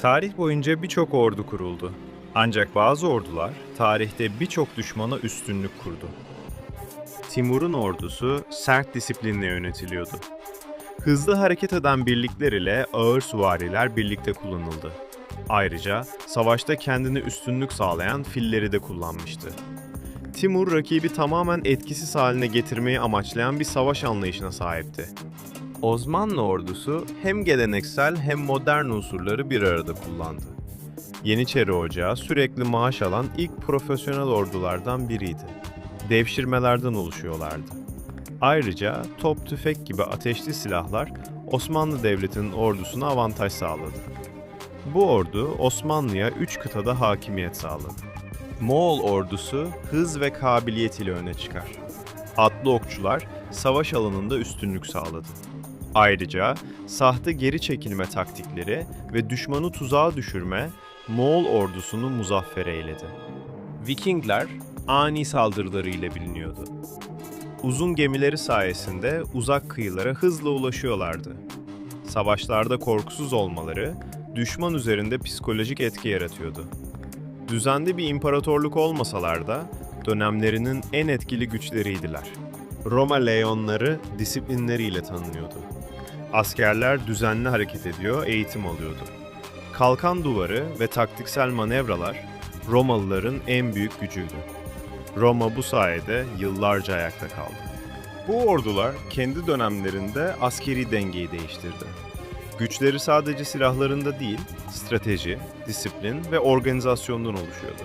Tarih boyunca birçok ordu kuruldu. Ancak bazı ordular tarihte birçok düşmana üstünlük kurdu. Timur'un ordusu sert disiplinle yönetiliyordu. Hızlı hareket eden birlikler ile ağır süvariler birlikte kullanıldı. Ayrıca savaşta kendine üstünlük sağlayan filleri de kullanmıştı. Timur rakibi tamamen etkisiz haline getirmeyi amaçlayan bir savaş anlayışına sahipti. Osmanlı ordusu hem geleneksel hem modern unsurları bir arada kullandı. Yeniçeri Ocağı sürekli maaş alan ilk profesyonel ordulardan biriydi. Devşirmelerden oluşuyorlardı. Ayrıca top tüfek gibi ateşli silahlar Osmanlı Devleti'nin ordusuna avantaj sağladı. Bu ordu Osmanlı'ya üç kıtada hakimiyet sağladı. Moğol ordusu hız ve kabiliyet ile öne çıkar. Atlı okçular savaş alanında üstünlük sağladı. Ayrıca sahte geri çekilme taktikleri ve düşmanı tuzağa düşürme Moğol ordusunu muzaffer eyledi. Vikingler ani saldırılarıyla biliniyordu. Uzun gemileri sayesinde uzak kıyılara hızla ulaşıyorlardı. Savaşlarda korkusuz olmaları düşman üzerinde psikolojik etki yaratıyordu. Düzenli bir imparatorluk olmasalar da dönemlerinin en etkili güçleriydiler. Roma leonları disiplinleriyle tanınıyordu. Askerler düzenli hareket ediyor, eğitim alıyordu. Kalkan duvarı ve taktiksel manevralar Romalıların en büyük gücüydü. Roma bu sayede yıllarca ayakta kaldı. Bu ordular kendi dönemlerinde askeri dengeyi değiştirdi. Güçleri sadece silahlarında değil, strateji, disiplin ve organizasyondan oluşuyordu.